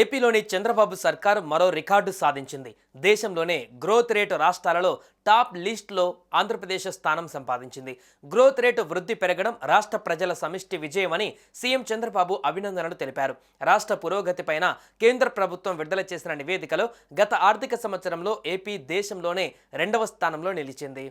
ఏపీలోని చంద్రబాబు సర్కార్ మరో రికార్డు సాధించింది. దేశంలోనే గ్రోత్ రేటు రాష్ట్రాలలో టాప్ లిస్ట్లో ఆంధ్రప్రదేశ్ స్థానం సంపాదించింది. గ్రోత్ రేటు వృద్ధి పెరగడం రాష్ట్ర ప్రజల సమిష్టి విజయమని సీఎం చంద్రబాబు అభినందనలు తెలిపారు. రాష్ట్ర పురోగతిపైన కేంద్ర ప్రభుత్వం విడుదల చేసిన నివేదికలో గత ఆర్థిక సంవత్సరంలో ఏపీ దేశంలోనే రెండవ స్థానంలో నిలిచింది.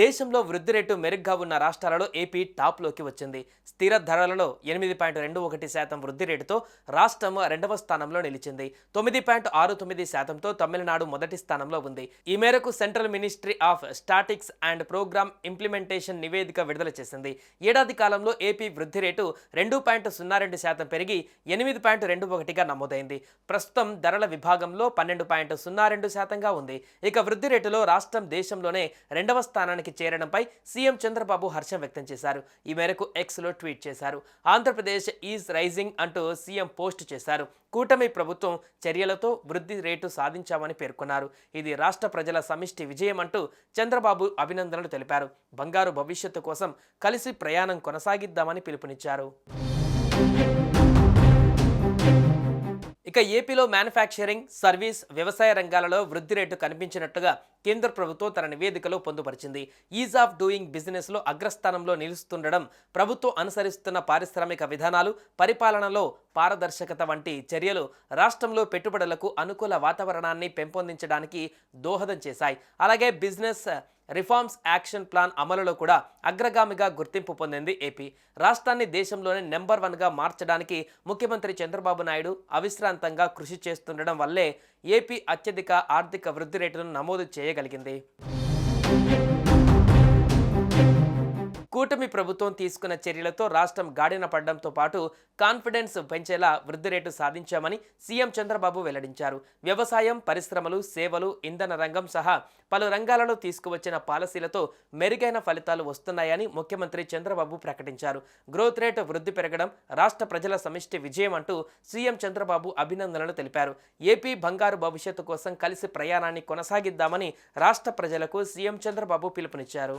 దేశంలో వృద్ధి రేటు మెరుగ్గా ఉన్న రాష్ట్రాలలో ఏపీ టాప్లోకి వచ్చింది. స్థిర ధరలలో ఎనిమిది పాయింట్ రెండు ఒకటి శాతం వృద్ధి రేటుతో రాష్ట్రం రెండవ స్థానంలో నిలిచింది. తొమ్మిది పాయింట్ ఆరు తొమ్మిది శాతంతో తమిళనాడు మొదటి స్థానంలో ఉంది. ఈ మేరకు central ministry of statics and programme implementation నివేదిక విడుదల చేసింది. ఏడాది కాలంలో ఏపీ వృద్ధి రేటు రెండు పాయింట్ సున్నా రెండు శాతం పెరిగి ఎనిమిది పాయింట్ రెండు ఒకటిగా నమోదైంది. ప్రస్తుతం ధరల విభాగంలో పన్నెండు పాయింట్ సున్నా రెండు శాతంగా ఉంది. ఇక వృద్ధి రేటులో రాష్ట్రం దేశంలోనే రెండవ స్థానానికి చేరడంపై సీఎం చంద్రబాబు హర్షం వ్యక్తం చేశారు. ఈ మేరకు ఎక్స్లో ట్వీట్ చేశారు. ఆంధ్రప్రదేశ్ ఈజ్ రైజింగ్ అంటూ సీఎం పోస్ట్ చేశారు. కూటమి ప్రభుత్వం చర్యలతో వృద్ధి రేటు సాధించామని పేర్కొన్నారు. ఇది రాష్ట్ర ప్రజల సమిష్టి విజయం అంటూ చంద్రబాబు అభినందనలు తెలిపారు. బంగారు భవిష్యత్తు కోసం కలిసి ప్రయాణం కొనసాగిద్దామని పిలుపునిచ్చారు. ఇక ఏపీలో మ్యానుఫ్యాక్చరింగ్ సర్వీస్ వ్యవసాయ రంగాలలో వృద్ధి రేటు కనిపించినట్టుగా కేంద్ర ప్రభుత్వం తన నివేదికలో పొందుపరిచింది. ఈజ్ ఆఫ్ డూయింగ్ బిజినెస్లో అగ్రస్థానంలో నిలుస్తుండడం ప్రభుత్వం అనుసరిస్తున్న పారిశ్రామిక విధానాలు పరిపాలనలో పారదర్శకత వంటి చర్యలు రాష్ట్రంలో పెట్టుబడులకు అనుకూల వాతావరణాన్ని పెంపొందించడానికి దోహదం చేశాయి. అలాగే బిజినెస్ రిఫార్మ్స్ యాక్షన్ ప్లాన్ అమలులో కూడా అగ్రగామిగా గుర్తింపు పొందింది ఏపీ. రాష్ట్రాన్ని దేశంలోనే నెంబర్ వన్గా మార్చడానికి ముఖ్యమంత్రి చంద్రబాబు నాయుడు అవిశ్రాంతంగా కృషి చేస్తుండడం వల్లే ఏపీ అత్యధిక ఆర్థిక వృద్ధి రేటును నమోదు చేయగలిగింది. కూటమి ప్రభుత్వం తీసుకున్న చర్యలతో రాష్ట్రం గాడిన పడడంతో పాటు కాన్ఫిడెన్స్ పెంచేలా వృద్ధి రేటు సాధించామని సీఎం చంద్రబాబు వెల్లడించారు. వ్యవసాయం పరిశ్రమలు సేవలు ఇంధన రంగం సహా పలు రంగాలలో తీసుకువచ్చిన పాలసీలతో మెరుగైన ఫలితాలు వస్తున్నాయని ముఖ్యమంత్రి చంద్రబాబు ప్రకటించారు. గ్రోత్ రేటు వృద్ధి పెరగడం రాష్ట్ర ప్రజల సమిష్టి విజయం అంటూ సీఎం చంద్రబాబు అభినందనలు తెలిపారు. ఏపీ బంగారు భవిష్యత్తు కోసం కలిసి ప్రయాణాన్ని కొనసాగిద్దామని రాష్ట్ర ప్రజలకు సీఎం చంద్రబాబు పిలుపునిచ్చారు.